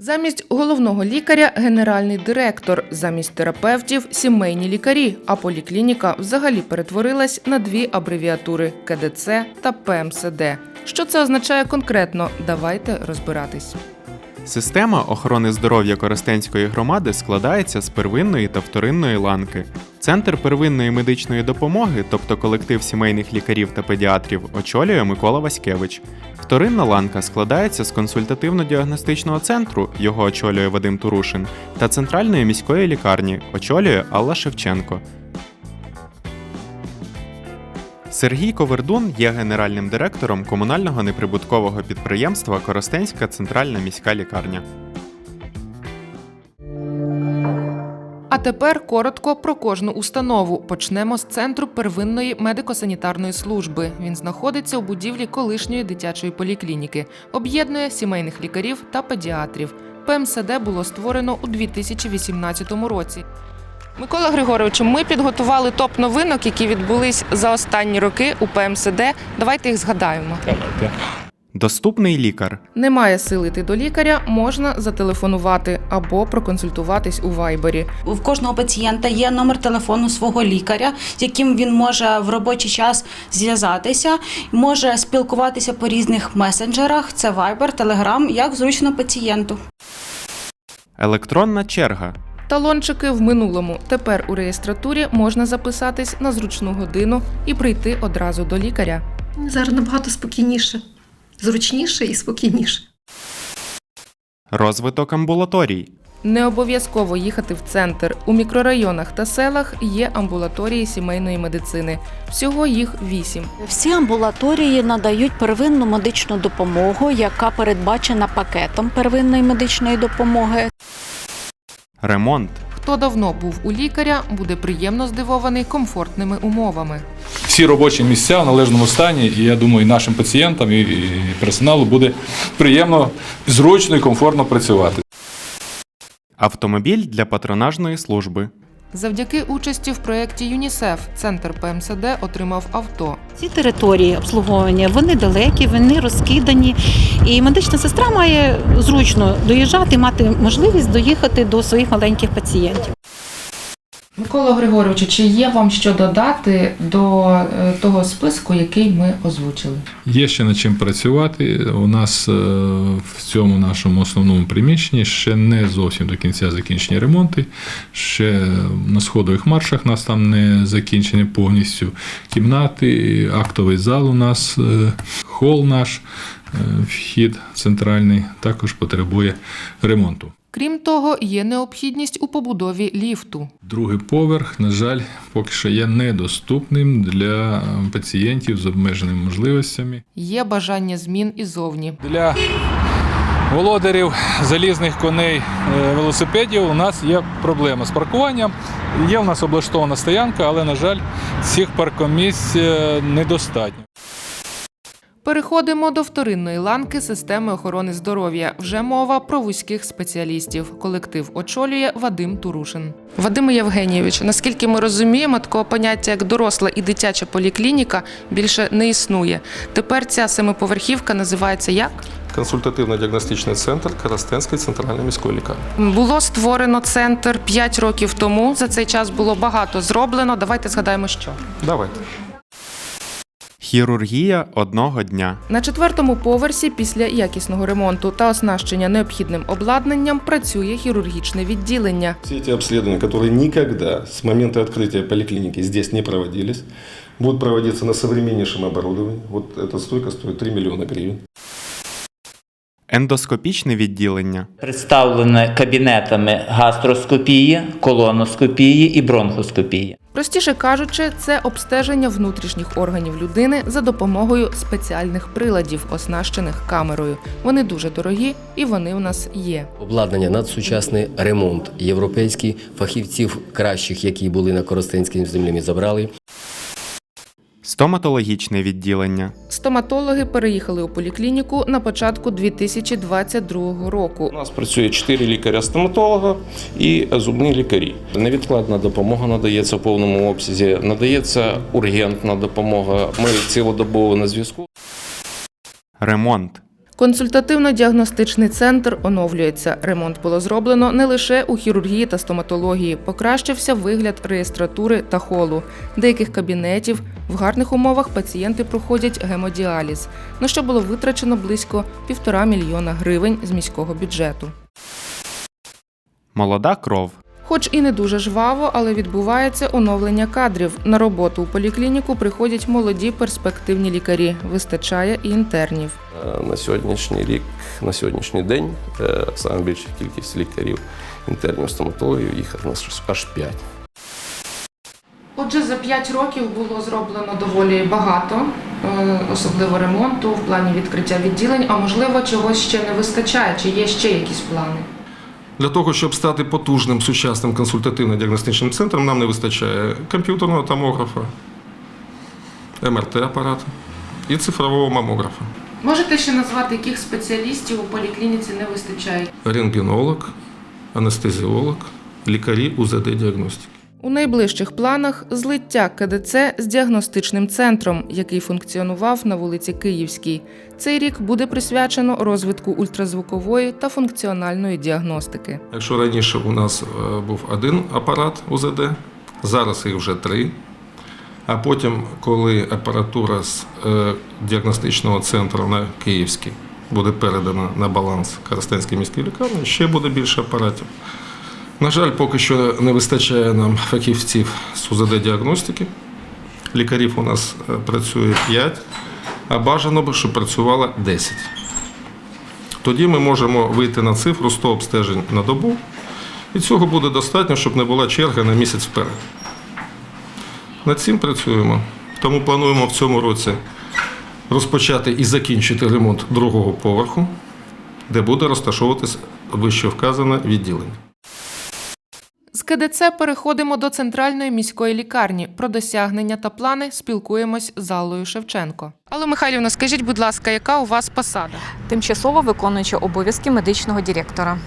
Замість головного лікаря генеральний директор, замість терапевтів сімейні лікарі. А поліклініка взагалі перетворилась на дві абревіатури КДЦ та ПМСД. Що це означає конкретно? Давайте розбиратись. Система охорони здоров'я Коростенської громади складається з первинної та вторинної ланки. Центр первинної медичної допомоги, тобто колектив сімейних лікарів та педіатрів, очолює Микола Васькевич. Вторинна ланка складається з консультативно-діагностичного центру, його очолює Вадим Турушин, та центральної міської лікарні, очолює Алла Шевченко. Сергій Ковердун є генеральним директором комунального неприбуткового підприємства Коростенська центральна міська лікарня. А тепер коротко про кожну установу. Почнемо з центру первинної медико-санітарної служби. Він знаходиться у будівлі колишньої дитячої поліклініки, об'єднує сімейних лікарів та педіатрів. ПМСД було створено у 2018 році. Микола Григоровичу, ми підготували топ новинок, які відбулись за останні роки у ПМСД. Давайте їх згадаємо. Доступний лікар. Немає сили йти до лікаря, можна зателефонувати або проконсультуватись у вайбері. В кожного пацієнта є номер телефону свого лікаря, з яким він може в робочий час зв'язатися, може спілкуватися по різних месенджерах. Це Viber, Telegram, як зручно пацієнту. Електронна черга. Талончики в минулому. Тепер у реєстратурі можна записатись на зручну годину і прийти одразу до лікаря. Зараз набагато спокійніше, зручніше і спокійніше. Розвиток амбулаторій. Не обов'язково їхати в центр. У мікрорайонах та селах є амбулаторії сімейної медицини. Всього їх вісім. Всі амбулаторії надають первинну медичну допомогу, яка передбачена пакетом первинної медичної допомоги. Ремонт. Хто давно був у лікаря, буде приємно здивований комфортними умовами. Всі робочі місця в належному стані, і я думаю, і нашим пацієнтам і і персоналу буде приємно, зручно і комфортно працювати. Автомобіль для патронажної служби. Завдяки участі в проєкті ЮНІСЕФ центр ПМСД отримав авто. Ці території обслуговування вони далекі, вони розкидані, і медична сестра має зручно доїжджати, мати можливість доїхати до своїх маленьких пацієнтів. Микола Григоровичу, чи є вам що додати до е, того списку, який ми озвучили? Є ще над чим працювати. У нас е, в цьому нашому основному приміщенні ще не зовсім до кінця закінчені ремонти. Ще на сходових маршах нас там не закінчені повністю кімнати, актовий зал у нас, е, хол наш, вхід центральний також потребує ремонту. Крім того, є необхідність у побудові ліфту. Другий поверх, на жаль, поки що є недоступним для е, пацієнтів з обмеженими можливостями. Є бажання змін і зовні. Для володарів залізних коней е, велосипедів у нас є проблема з паркуванням. Є в нас облаштована стоянка, але, на жаль, цих паркомісць е, недостатньо. Переходимо до вторинної ланки системи охорони здоров'я. Вже мова про вузьких спеціалістів. Колектив очолює Вадим Турушин. Вадиме Євгенійович, наскільки ми розуміємо, такого поняття як доросла і дитяча поліклініка більше не існує. Тепер ця семиповерхівка називається як? Консультативно-діагностичний центр Коростенської центральної міської лікарні. Було створено центр 5 років тому. За цей час було багато зроблено. Давайте згадаємо, що. Давайте. Хірургія одного дня. На четвертому поверсі після якісного ремонту та оснащення необхідним обладнанням працює хірургічне відділення. Все эти обследования, которые никогда с момента открытия поликлиники здесь не проводились, будут проводиться на современнейшем оборудовании. Вот эта стойка стоит 3 миллиона гривен. Ендоскопічне відділення. представлене кабінетами гастроскопії, колоноскопії і бронхоскопії. Простіше кажучи, це обстеження внутрішніх органів людини за допомогою спеціальних приладів, оснащених камерою. Вони дуже дорогі і вони у нас є. Обладнання надсучасний ремонт. європейський фахівців кращих, які були на Коростенській землі, забрали. Стоматологічне відділення. Стоматологи переїхали у поліклініку на початку 2022 року. У нас працює 4 лікаря-стоматолога і зубні лікарі. Невідкладна допомога надається в повному обсязі, надається ургентна допомога. Ми цілодобово на зв'язку. Ремонт. Консультативно-діагностичний центр оновлюється. Ремонт було зроблено не лише у хірургії та стоматології, покращився вигляд реєстратури та холу, деяких кабінетів. В гарних умовах пацієнти проходять гемодіаліз, на що було витрачено близько півтора мільйона гривень з міського бюджету. Молода кров. Хоч і не дуже жваво, але відбувається оновлення кадрів. На роботу у поліклініку приходять молоді перспективні лікарі. Вистачає і інтернів. Е, На сьогоднішній рік, на сьогоднішній день, е, саме більша кількість лікарів інтернів стоматологів їх аж аж 5. Отже, за 5 років було зроблено доволі багато, е, особливо ремонту в плані відкриття відділень. А можливо, чогось ще не вистачає, чи є ще якісь плани? Для того, щоб стати потужним сучасним консультативно-діагностичним центром, нам не вистачає комп'ютерного томографа, МРТ-апарата і цифрового мамографа. Можете ще назвати, яких спеціалістів у поліклініці не вистачає? Рентгенолог, анестезіолог, лікарі УЗД-діагностики. У найближчих планах злиття КДЦ з діагностичним центром, який функціонував на вулиці Київській. Цей рік буде присвячено розвитку ультразвукової та функціональної діагностики. Якщо раніше у нас е, був один апарат УЗД, зараз їх вже три. А потім, коли апаратура з е, діагностичного центру на Київський буде передана на баланс Коростенської міської лікарні, ще буде більше апаратів. На жаль, поки що не вистачає нам фахівців з УЗД-діагностики. Лікарів у нас е, працює 5, а бажано би, щоб працювало 10. Тоді ми можемо вийти на цифру 100 обстежень на добу, і цього буде достатньо, щоб не була черга на місяць вперед. Над цим працюємо. Тому плануємо в цьому році розпочати і закінчити ремонт другого поверху, де буде розташовуватись вище вказане відділення. КДЦ переходимо до центральної міської лікарні. Про досягнення та плани спілкуємось з Аллою Шевченко. Алло Михайлівна, скажіть, будь ласка, яка у вас посада? тимчасово виконуюча обов'язки медичного директора.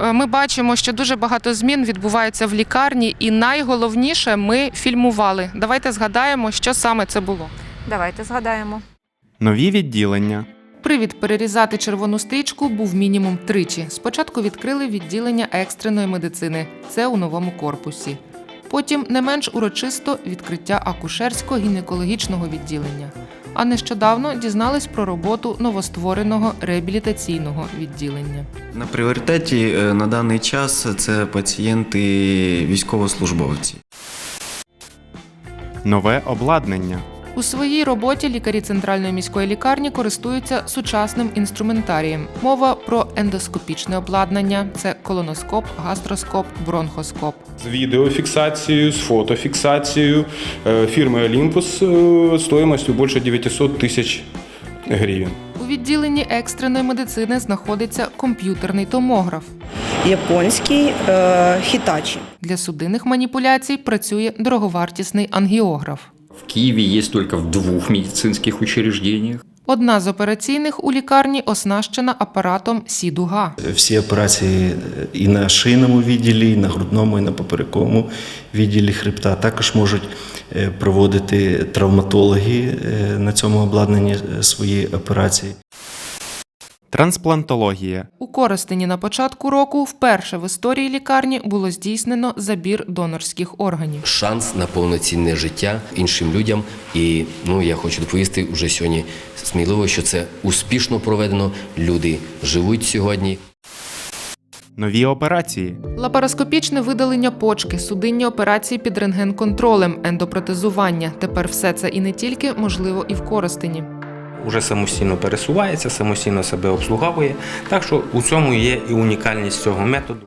Е, Ми бачимо, що дуже багато змін відбувається в лікарні, і найголовніше ми фільмували. Давайте згадаємо, що саме це було. Давайте згадаємо. Нові відділення. Привід перерізати червону стрічку був мінімум тричі. Спочатку відкрили відділення екстреної медицини. Це у новому корпусі. Потім не менш урочисто відкриття акушерсько-гінекологічного відділення. А нещодавно дізнались про роботу новоствореного реабілітаційного відділення. На пріоритеті е, на даний час це пацієнти військовослужбовці. Нове обладнання. У своїй роботі лікарі центральної міської лікарні користуються сучасним інструментарієм. Мова про ендоскопічне обладнання це колоноскоп, гастроскоп, бронхоскоп. З відеофіксацією, з фотофіксацією е, фірми Olympus е, стоїмостю більше 900 тисяч гривень. У відділенні екстреної медицини знаходиться комп'ютерний томограф. Японський е, хітачі. Для судинних маніпуляцій працює дороговартісний ангіограф. В Киеве есть только в двух медицинских учреждениях. Одна з операційних у лікарні оснащена апаратом Сідуга. Всі операції і на шийному відділі, і на грудному, і на поперековому відділі хребта також можуть е, проводити травматологи е, на цьому обладнанні е, свої операції. Трансплантологія. У Коростені на початку року вперше в історії лікарні було здійснено забір донорських органів. Шанс на повноцінне життя іншим людям. І ну я хочу доповісти вже сьогодні сміливо, що це успішно проведено. Люди живуть сьогодні. Нові операції. Лапароскопічне видалення почки, судинні операції під рентген-контролем, ендопротезування. Тепер все це і не тільки можливо і в Коростені Уже самостійно пересувається, самостійно себе обслуговує. Так що у цьому є і унікальність цього методу.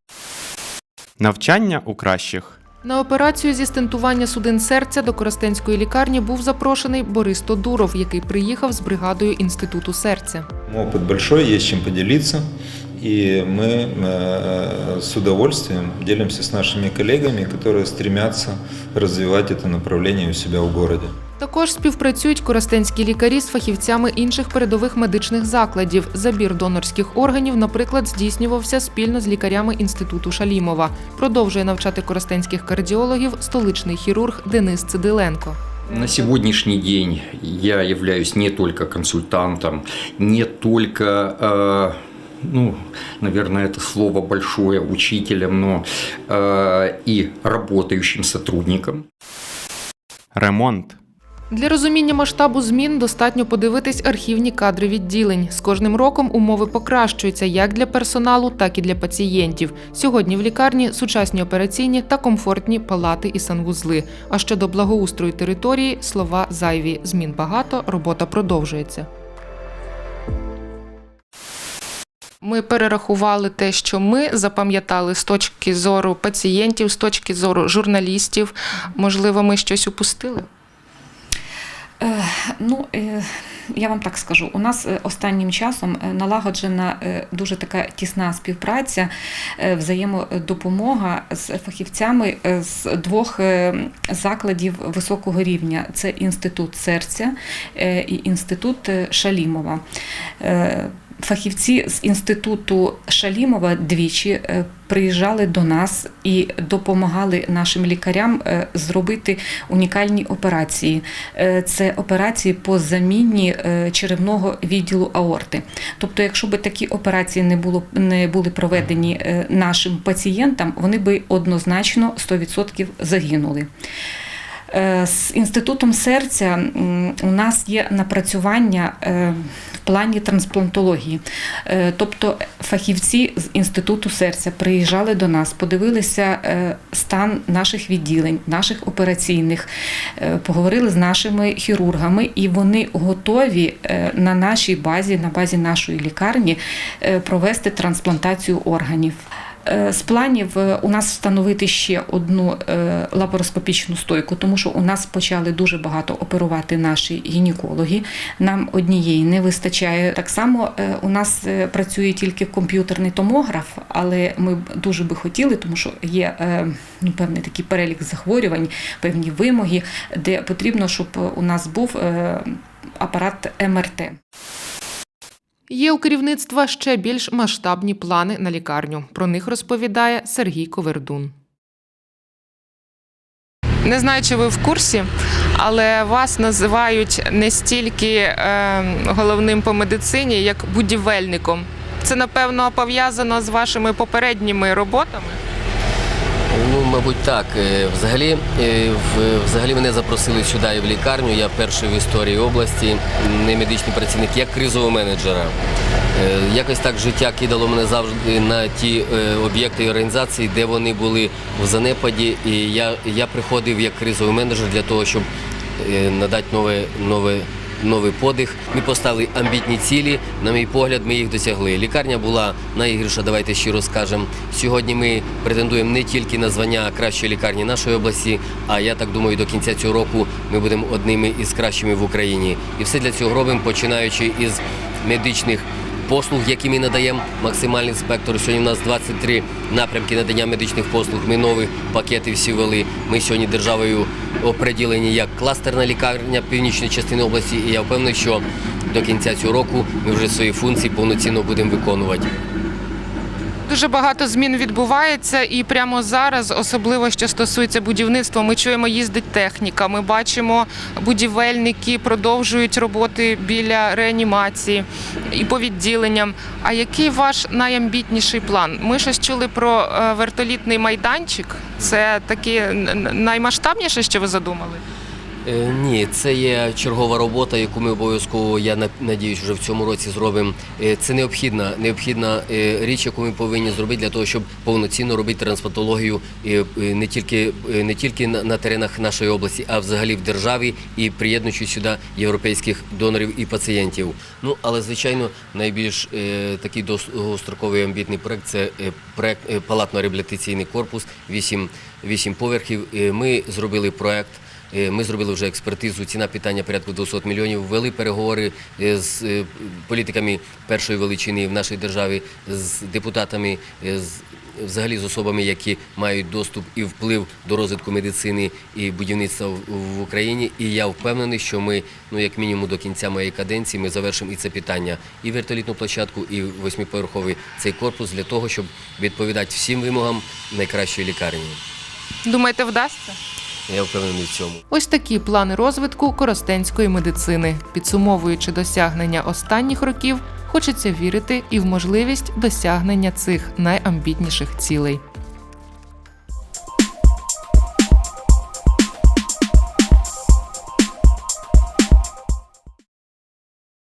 Навчання у кращих. На операцію зі стентування судин серця до Коростенської лікарні був запрошений Борис Тодуров, який приїхав з бригадою інституту серця. Опыт большой, есть чем поделиться. И мы э, с удовольствием делимся с нашими коллегами, которые стремятся развивать это направление у себя в городе. Також співпрацюють коростенські лікарі з фахівцями інших передових медичних закладів. Забір донорських органів, наприклад, здійснювався спільно з лікарями інституту Шалімова. Продовжує навчати коростенських кардіологів столичний хірург Денис Цидиленко. На сегодняшний день я являюсь не только консультантом, не только, э, ну, наверное, это слово большое, учителем, но э, и работающим сотрудником. Ремонт. для розуміння масштабу змін достатньо подивитись архівні кадри відділень. З кожним роком умови покращуються як для персоналу, так і для пацієнтів. Сьогодні в лікарні сучасні операційні та комфортні палати і санвузли. А щодо благоустрою території, слова зайві. Змін багато, робота продовжується. Ми перерахували те, що ми запам'ятали з точки зору пацієнтів, з точки зору журналістів. Можливо, ми щось упустили? Е, Ну, е, я вам так скажу, у нас е, останнім часом налагоджена дуже така тісна співпраця, взаємодопомога з фахівцями з двох закладів високого рівня: це інститут серця і інститут Шалімова. Фахівці з інституту Шалімова двічі е, приїжджали до нас і допомагали нашим лікарям е, зробити унікальні операції. Е, Це операції по заміні черевного відділу аорти. Тобто, якщо б такі операції не було не були проведені нашим пацієнтам, вони би однозначно 100% загинули. З інститутом серця у нас є напрацювання плані трансплантології. Е, Тобто фахівці з інституту серця приїжджали до нас, подивилися е, стан наших відділень, наших операційних, е, поговорили з нашими хірургами, і вони готові на нашій базі, на базі нашої лікарні, провести трансплантацію органів. Е, З планів е, у нас встановити ще одну е, лапароскопічну стойку, тому що у нас почали дуже багато оперувати наші гінекологи. Нам однієї не вистачає. Так само у нас працює тільки комп'ютерний томограф, але ми дуже би хотіли, тому що є ну, певний такий перелік захворювань, певні вимоги, де потрібно, щоб у нас був апарат МРТ. Є у керівництва ще більш масштабні плани на лікарню. Про них розповідає Сергій Ковердун. Не знаю, чи ви в курсі, але вас називають не стільки е, головним по медицині, як будівельником. Це напевно пов'язано з вашими попередніми роботами. Мабуть, так. Е, Взагалі, е, взагалі мене запросили сюди в лікарню. Я перший в історії області, не медичний працівник, як кризового менеджера. Е, Якось так життя кидало мене завжди на ті об'єкти і організації, де вони були в занепаді. І я, я приходив як кризовий менеджер для того, щоб надати нове, нове новий подих. Ми поставили амбітні цілі. На мій погляд, ми їх досягли. Лікарня була найгірша, давайте щиро скажемо. Сьогодні ми претендуємо не тільки на звання кращої лікарні нашої області, а я так думаю, до кінця цього року ми будемо одними із кращими в Україні. І все для цього робимо, починаючи із медичних. Послуг, які ми надаємо, максимальний спектр. Сьогодні у нас 23 напрямки надання медичних послуг. Ми нові пакети всі вели. Ми сьогодні державою оприділені як кластерна лікарня північної частини області. І я впевнений, що до кінця цього року ми вже свої функції повноцінно будемо виконувати. Дуже багато змін відбувається, і прямо зараз, особливо що стосується будівництва, ми чуємо, їздить техніка. Ми бачимо, будівельники продовжують роботи біля реанімації і по відділенням. А який ваш найамбітніший план? Ми щось чули про е, вертолітний майданчик. Це таке наймасштабніше, що ви задумали? Е, Ні, це є чергова робота, яку ми обов'язково, я на- надіюсь, вже в цьому році зробимо. Е, Це необхідна, необхідна е, річ, яку ми повинні зробити для того, щоб повноцінно робити трансплантологію не тільки, не тільки на, на теренах нашої області, а взагалі в державі і приєднуючи сюди європейських донорів і пацієнтів. Ну, але звичайно, найбільш такий довгостроковий амбітний проект це проект палатно-реабілітаційний корпус, 8, 8 поверхів. Ми зробили проект. Е, Ми зробили вже експертизу, ціна питання порядку 200 мільйонів. Вели переговори е, з е, політиками першої величини в нашій державі, з депутатами, взагалі з особами, які мають доступ і вплив до розвитку медицини і будівництва в Україні. І я впевнений, що ми, ну як мінімум до кінця моєї каденції, ми завершимо і це питання, і вертолітну площадку, і восьмиповерховий цей корпус для того, щоб відповідати всім вимогам найкращої лікарні. Думаєте, вдасться? Я впевнений в цьому. Ось такі плани розвитку коростенської медицини. Підсумовуючи досягнення останніх років, хочеться вірити і в можливість досягнення цих найамбітніших цілей.